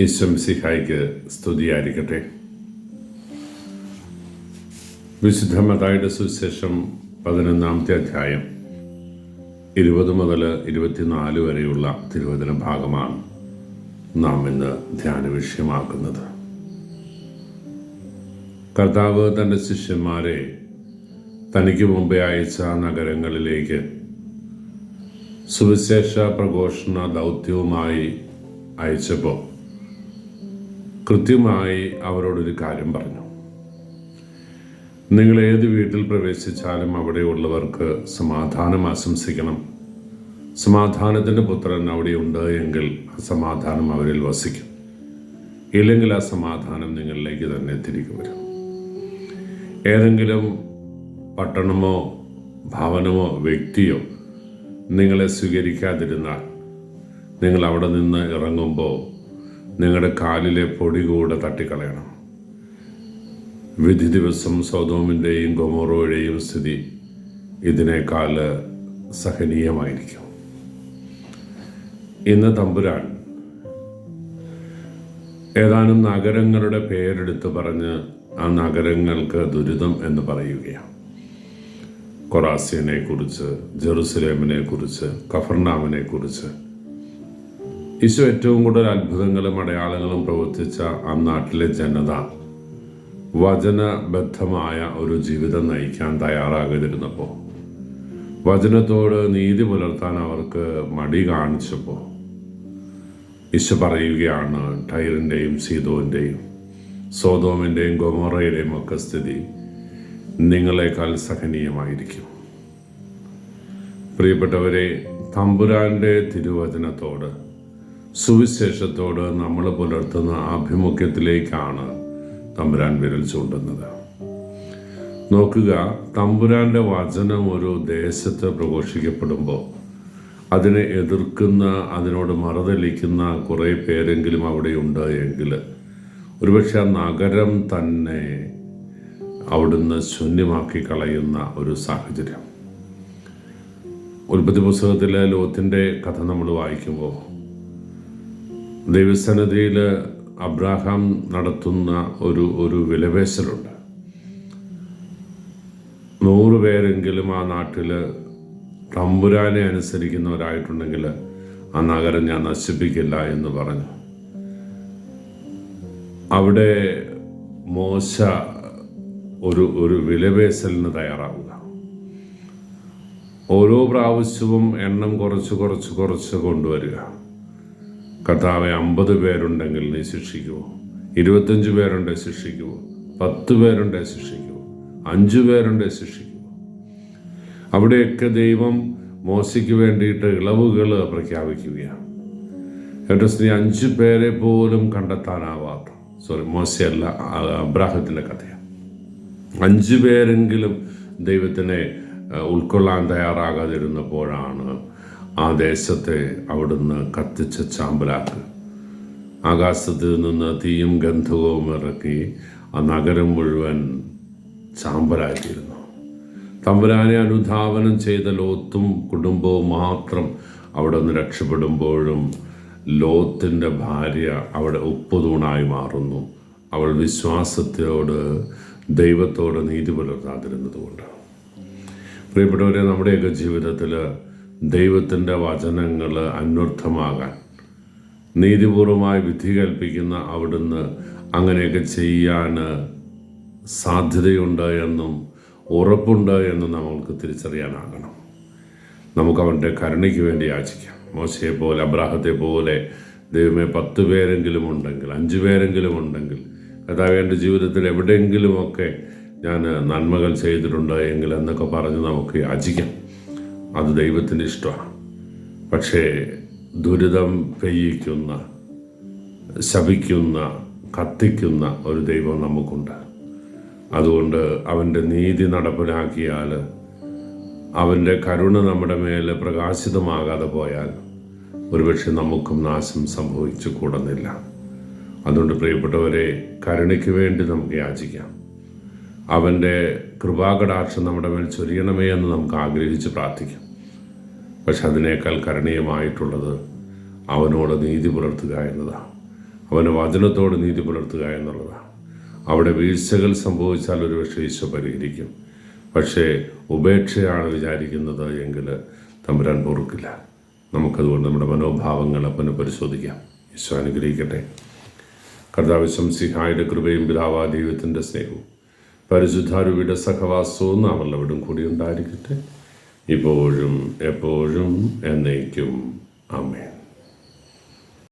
ഈശ്വംസിഹായിക്ക് സ്തുതിയായിരിക്കട്ടെ. വിശുദ്ധ മതായുടെ സുവിശേഷം പതിനൊന്നാമത്തെ അധ്യായം ഇരുപത് മുതൽ ഇരുപത്തിനാല് വരെയുള്ള തിരുവചന ഭാഗമാണ് നാം ഇന്ന് ധ്യാന വിഷയമാക്കുന്നത്. കർത്താവ് തന്റെ ശിഷ്യന്മാരെ തനിക്ക് മുമ്പേ അയച്ച നഗരങ്ങളിലേക്ക് സുവിശേഷ പ്രഘോഷണ ദൗത്യവുമായി അയച്ചപ്പോൾ കൃത്യമായി അവരോടൊരു കാര്യം പറഞ്ഞു. നിങ്ങൾ ഏത് വീട്ടിൽ പ്രവേശിച്ചാലും അവിടെയുള്ളവർക്ക് സമാധാനം ആശംസിക്കണം. സമാധാനത്തിന്റെ പുത്രൻ അവിടെയുണ്ട് എങ്കിൽ ആ സമാധാനം അവരിൽ വസിക്കും. ഇല്ലെങ്കിൽ ആ സമാധാനം നിങ്ങളിലേക്ക് തന്നെ തിരികെ വരും. ഏതെങ്കിലും പട്ടണമോ ഭവനമോ വ്യക്തിയോ നിങ്ങളെ സ്വീകരിക്കാതിരുന്നാൽ നിങ്ങൾ അവിടെ നിന്ന് ഇറങ്ങുമ്പോൾ നിങ്ങളുടെ കാലിലെ പൊടി കൂടെ തട്ടിക്കളയണം. വിധി ദിവസം സൗദോമിന്റെയും ഗൊമോറോയുടെയും സ്ഥിതി ഇതിനേക്കാൾ സഹനീയമായിരിക്കും. ഇന്ന് തമ്പുരാൻ ഏതാനും നഗരങ്ങളുടെ പേരെടുത്ത് പറഞ്ഞ് ആ നഗരങ്ങൾക്ക് ദുരിതം എന്ന് പറയുകയാണ്. കൊറാസിയനെ കുറിച്ച് ജെറുസലേമിനെ കുറിച്ച് കഫർനാമിനെ കുറിച്ച് ഈശോ ഏറ്റവും കൂടുതൽ അത്ഭുതങ്ങളും അടയാളങ്ങളും പ്രവർത്തിച്ച ആ നാട്ടിലെ ജനത വചനബദ്ധമായ ഒരു ജീവിതം നയിക്കാൻ തയ്യാറാകാതിരുന്നപ്പോൾ വചനത്തോട് നീതി പുലർത്താൻ അവർക്ക് മടി കാണിച്ചപ്പോൾ ഈശോ പറയുകയാണ് ടൈറിന്റെയും സീതോന്റെയും സോതോമിന്റെയും ഗൊമോറയുടെയും ഒക്കെ സ്ഥിതി നിങ്ങളെക്കാൾ സഹനീയമായിരിക്കും. പ്രിയപ്പെട്ടവരെ തമ്പുരാന്റെ തിരുവചനത്തോട് സുവിശേഷത്തോട് നമ്മൾ പുലർത്തുന്ന ആഭിമുഖ്യത്തിലേക്കാണ് തമ്പുരാൻ വിരൽ ചൂണ്ടുന്നത്. നോക്കുക തമ്പുരാന്റെ വചനം ഒരു ദേശത്ത് പ്രഘോഷിക്കപ്പെടുമ്പോൾ അതിനെ എതിർക്കുന്ന അതിനോട് മറുതലിക്കുന്ന കുറേ പേരെങ്കിലും അവിടെയുണ്ട് എങ്കിൽ ഒരുപക്ഷെ ആ നഗരം തന്നെ അവിടുന്ന് ശൂന്യമാക്കി കളയുന്ന ഒരു സാഹചര്യം. ഉൽപ്പത്തി പുസ്തകത്തിലെ ലോത്തിന്റെ കഥ നമ്മൾ വായിക്കുമ്പോൾ ദൈവസന്നിധിയിൽ അബ്രാഹാം നടത്തുന്ന ഒരു ഒരു വിലപേശലുണ്ട്. നൂറ് പേരെങ്കിലും ആ നാട്ടിൽ തമ്പുരാനെ അനുസരിക്കുന്നവരായിട്ടുണ്ടെങ്കിൽ ആ നഗരം ഞാൻ നശിപ്പിക്കില്ല എന്ന് പറഞ്ഞു. അവിടെ മോശ ഒരു ഒരു വിലപേശലിന് തയ്യാറാവുക. ഓരോ പ്രാവശ്യവും എണ്ണം കുറച്ച് കുറച്ച് കുറച്ച് കൊണ്ടുവരിക. കർത്താവെ അമ്പത് പേരുണ്ടെങ്കിൽ നീ ശിക്ഷിക്കുമോ ഇരുപത്തഞ്ച് പേരുണ്ടെ ശിക്ഷിക്കുമോ പത്ത് പേരുണ്ടെ ശിക്ഷിക്കുമോ അഞ്ചു പേരുണ്ടെ ശിക്ഷിക്കുമോ അവിടെയൊക്കെ ദൈവം മോശയ്ക്ക് വേണ്ടിയിട്ട് ഇളവുകൾ പ്രഖ്യാപിക്കുകയാണ്. എന്റെ സ്ത്രീ അഞ്ച് പേരെ പോലും കണ്ടെത്താനാവാത്ത സോറി മോശയല്ല അബ്രാഹത്തിന്റെ കഥയാണ്. അഞ്ച് പേരെങ്കിലും ദൈവത്തിനെ ഉൾക്കൊള്ളാൻ തയ്യാറാകാതിരുന്നപ്പോഴാണ് ആ ദേശത്തെ അവിടുന്ന് കത്തിച്ച ചാമ്പലാക്ക്. ആകാശത്ത് നിന്ന് തീയും ഗന്ധവും ഇറക്കി ആ നഗരം മുഴുവൻ ചാമ്പലാക്കിയിരുന്നു. തമ്പുരാനെ അനുധാവനം ചെയ്ത ലോത്തും കുടുംബവും മാത്രം അവിടെ നിന്ന് രക്ഷപ്പെടുമ്പോഴും ലോത്തിന്റെ ഭാര്യ അവിടെ ഉപ്പുതൂണായി മാറുന്നു. അവൾ വിശ്വാസത്തോട് ദൈവത്തോട് നീതി പുലർത്താതിരുന്നതുകൊണ്ട്. പ്രിയപ്പെട്ടവരെ നമ്മുടെയൊക്കെ ജീവിതത്തിൽ ദൈവത്തിന്റെ വചനങ്ങൾ അന്വർത്ഥമാകാൻ. നീതിപൂർവമായി വിധി കൽപ്പിക്കുന്ന അവിടുന്ന് അങ്ങനെയൊക്കെ ചെയ്യാൻ സാധ്യതയുണ്ട് എന്നും ഉറപ്പുണ്ട് എന്നും നമ്മൾക്ക് തിരിച്ചറിയാനാകണം. നമുക്ക് അവന്റെ കരുണയ്ക്ക് വേണ്ടി യാചിക്കാം. മോശയെ പോലെ അബ്രാഹത്തെ പോലെ ദൈവമേ പത്ത് പേരെങ്കിലും ഉണ്ടെങ്കിൽ അഞ്ച് പേരെങ്കിലും ഉണ്ടെങ്കിൽ കഥാവ് എന്റെ ജീവിതത്തിൽ എവിടെയെങ്കിലുമൊക്കെ ഞാൻ നന്മകൾ ചെയ്തിട്ടുണ്ട് എങ്കിൽ എന്നൊക്കെ പറഞ്ഞ് നമുക്ക് യാചിക്കാം. അത് ദൈവത്തിന്റെ ഇഷ്ടമാണ്. പക്ഷേ ദുരിതം പെയ്യിക്കുന്ന ശപിക്കുന്ന കത്തിക്കുന്ന ഒരു ദൈവം നമുക്കുണ്ട്. അതുകൊണ്ട് അവന്റെ നീതി നടപ്പിലാക്കിയാൽ അവന്റെ കരുണ നമ്മുടെ മേൽ പ്രകാശിതമാകാതെ പോയാൽ ഒരുപക്ഷെ നമുക്കും നാശം സംഭവിച്ചു കൂടുന്നില്ല. അതുകൊണ്ട് പ്രിയപ്പെട്ടവരെ കരുണയ്ക്ക് വേണ്ടി നമുക്ക് യാചിക്കാം. അവന്റെ കൃപാകടാക്ഷം നമ്മുടെ മേൽ ചൊരിയണമേ എന്ന് നമുക്ക് ആഗ്രഹിച്ച് പ്രാർത്ഥിക്കാം. പക്ഷെ അതിനേക്കാൾ കരണീയമായിട്ടുള്ളത് അവനോട് നീതി പുലർത്തുക എന്നതാണ്. അവന്റെ വചനത്തോട് നീതി പുലർത്തുക എന്നുള്ളതാണ്. അവിടെ വീഴ്ചകൾ സംഭവിച്ചാൽ ഒരുപക്ഷെ ഈശോ പരിഹരിക്കും. പക്ഷേ ഉപേക്ഷയാണ് വിചാരിക്കുന്നത് എങ്കിൽ തമ്പുരാൻ പൊറുക്കില്ല. നമുക്കതുകൊണ്ട് നമ്മുടെ മനോഭാവങ്ങൾ അപ്പന് പരിശോധിക്കാം ഈശോ അനുഗ്രഹിക്കട്ടെ. കർത്താവ് ശംസിഹായുടെ കൃപയും പിതാവാ ദൈവത്തിന്റെ സ്നേഹവും പരിശുദ്ധാരുവിയുടെ സഹവാസവും നാം കൂടി ഉണ്ടായിരിക്കട്ടെ. ഇപ്പോഴും എപ്പോഴും എന്നേക്കും. ആമേൻ.